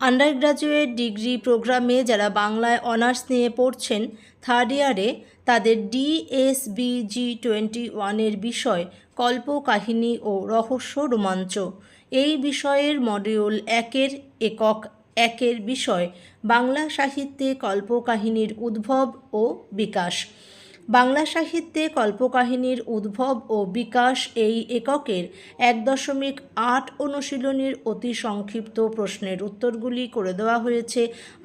Under graduate degree প্রোগ্রামে যারা বাংলায় অনার্স নিয়ে পড়ছেন থার্ড ইয়ারে তাদের ডিএসবিজি টোয়েন্টি ওয়ানের বিষয় কল্পকাহিনী ও রহস্য রোমাঞ্চ। এই বিষয়ের মডিউল একের একক একের বিষয় বাংলা সাহিত্যে কল্পকাহিনীর উদ্ভব ও বিকাশ। বাংলা সাহিত্যে কল্পকাহিনীর উদ্ভব ও বিকাশ এই এককের এক দশমিক আট অনুশীলনীর অতি সংক্ষিপ্ত প্রশ্নের উত্তরগুলি করে দেওয়া হয়েছে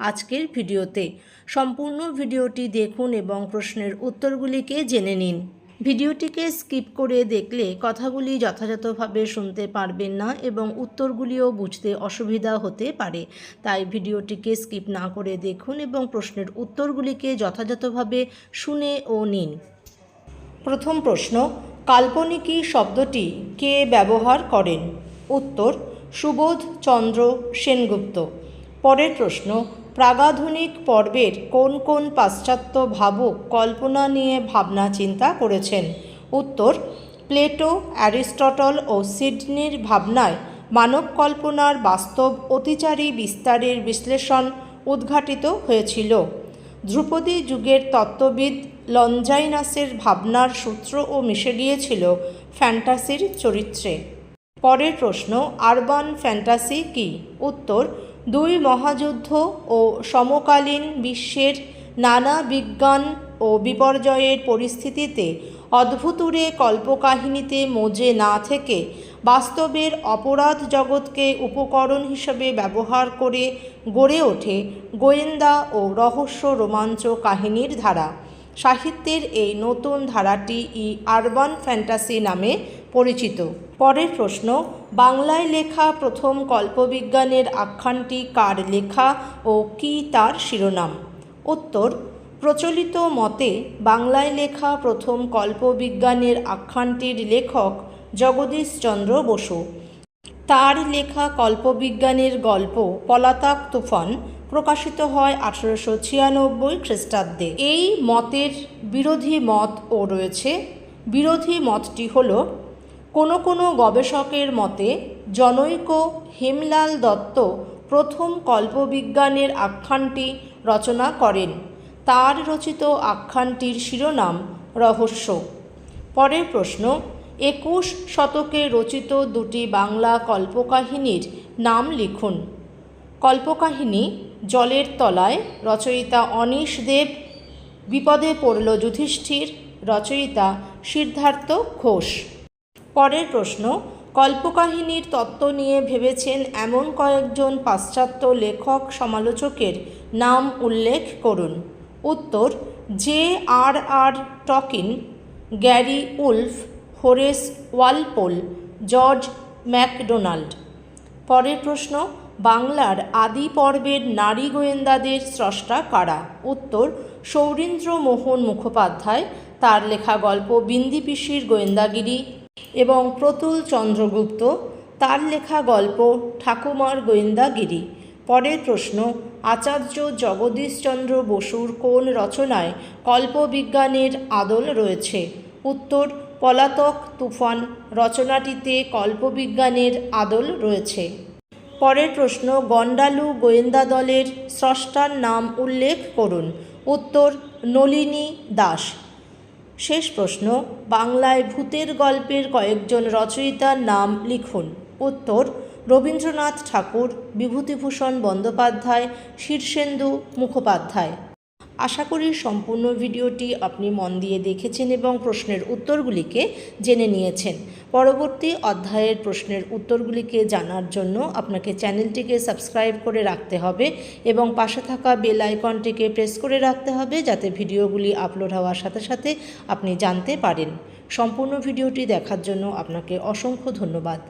আজকের ভিডিওতে। সম্পূর্ণ ভিডিওটি দেখুন এবং প্রশ্নের উত্তরগুলিকে জেনে নিন। ভিডিওটিকে স্কিপ করে দেখলে কথাগুলি যথাযথভাবে শুনতে পারবেন না এবং উত্তরগুলিও বুঝতে অসুবিধা হতে পারে। তাই ভিডিওটিকে স্কিপ না করে দেখুন এবং প্রশ্নের উত্তরগুলিকে যথাযথভাবে শুনে ও নিন। প্রথম প্রশ্ন, কাল্পনিকী শব্দটি কে ব্যবহার করেন? উত্তর, সুবোধ চন্দ্র সেনগুপ্ত। পরের প্রশ্ন প্রাগাধুনিক পর্বের কোন কোন পাশ্চাত্য ভাবুক কল্পনা নিয়ে ভাবনা চিন্তা করেছেন? উত্তর, প্লেটো, অ্যারিস্টটল ও সিডনির ভাবনায় মানব কল্পনার বাস্তব অতিচারী বিস্তারের বিশ্লেষণ উদ্ঘাটিত হয়েছিল। ধ্রুপদী যুগের তত্ত্ববিদ লঞ্জাইনাসের ভাবনার সূত্র ও মিশে গিয়েছিল ফ্যান্টাসির চরিত্রে। পরের প্রশ্ন, আরবান ফ্যান্টাসি কি? উত্তর দুই মহাযুদ্ধ ও সমকালীন বিশ্বের নানা বিজ্ঞান ও বিপর্যয়ের পরিস্থিতিতে অদ্ভুতুরে কল্পকাহিনীতে মজে না থেকে বাস্তবের অপরাধ জগৎকে উপকরণ হিসেবে ব্যবহার করে গড়ে ওঠে গোয়েন্দা ও রহস্য রোমাঞ্চ কাহিনীর ধারা। সাহিত্যের এই নতুন ধারাটি ই আরবান ফ্যান্টাসি নামে পরিচিত। পরের প্রশ্ন, বাংলায় লেখা প্রথম কল্পবিজ্ঞানের আখ্যানটি কার লেখা ও কী তার শিরোনাম? উত্তর, প্রচলিত মতে বাংলায় লেখা প্রথম কল্পবিজ্ঞানের আখ্যানটির লেখক জগদীশচন্দ্র বসু। তার লেখা কল্পবিজ্ঞানের গল্প পলাতক তুফান প্রকাশিত হয় আঠারোশো ছিয়ানব্বই খ্রিস্টাব্দে। এই মতের বিরোধী মতও রয়েছে। বিরোধী মতটি হল কোনো কোনো গবেষকের মতে, জনৈক হেমলাল দত্ত প্রথম কল্পবিজ্ঞানের আখ্যানটি রচনা করেন। তার রচিত আখ্যানটির শিরোনাম রহস্য। পরের প্রশ্ন, একুশ শতকে রচিত দুটি বাংলা কল্পকাহিনীর নাম লিখুন। কল্পকাহিনী জলের তলায়, রচয়িতা অনীশ দেব, বিপদে পড়ল যুধিষ্ঠির, রচয়িতা সিদ্ধার্থ ঘোষ। পরের প্রশ্ন, কল্পকাহিনীর তত্ত্ব নিয়ে ভেবেছেন এমন কয়েকজন পাশ্চাত্য লেখক সমালোচকের নাম উল্লেখ করুন। উত্তর, J R R Tolkien, Gary Wolf, Horace Walpole, George MacDonald. পরের প্রশ্ন, বাংলার আদি পর্বের নারী গোয়েন্দাদের স্রষ্টা কারা? উত্তর সৌরীন্দ্র মোহন মুখোপাধ্যায়। তার লেখা গল্প বিন্দি পিসির গোয়েন্দাগিরি এবং প্রতুল চন্দ্রগুপ্ত, তার লেখা গল্প ঠাকুমার গোয়েন্দাগিরি। পরের প্রশ্ন, আচার্য জগদীশচন্দ্র বসুর কোন রচনায় কল্পবিজ্ঞানের আদল রয়েছে? উত্তর, পলাতক তুফান, রচনাটিতে কল্পবিজ্ঞানের আদল রয়েছে। পরের প্রশ্ন গন্ডালু গোয়েন্দা দলের স্রষ্টার নাম উল্লেখ করুন। উত্তর, নলিনী দাস। শেষ প্রশ্ন, বাংলায় ভূতের গল্পের কয়েকজন রচয়িতার নাম লিখুন। উত্তর, রবীন্দ্রনাথ ঠাকুর, বিভূতিভূষণ বন্দ্যোপাধ্যায়, শীর্ষেন্দু মুখোপাধ্যায়। আশা করি সম্পূর্ণ ভিডিওটি আপনি মন দিয়ে দেখেছেন এবং প্রশ্নের উত্তরগুলিকে জেনে নিয়েছেন। পরবর্তী অধ্যায়ের প্রশ্নের উত্তরগুলিকে জানার জন্য আপনাকে চ্যানেলটিকে সাবস্ক্রাইব করে রাখতে হবে এবং পাশে থাকা বেল আইকনটিকে প্রেস করে রাখতে হবে যাতে ভিডিওগুলি আপলোড হওয়ার সাথে সাথে আপনি জানতে পারেন। সম্পূর্ণ ভিডিওটি দেখার জন্য আপনাকে অসংখ্য ধন্যবাদ।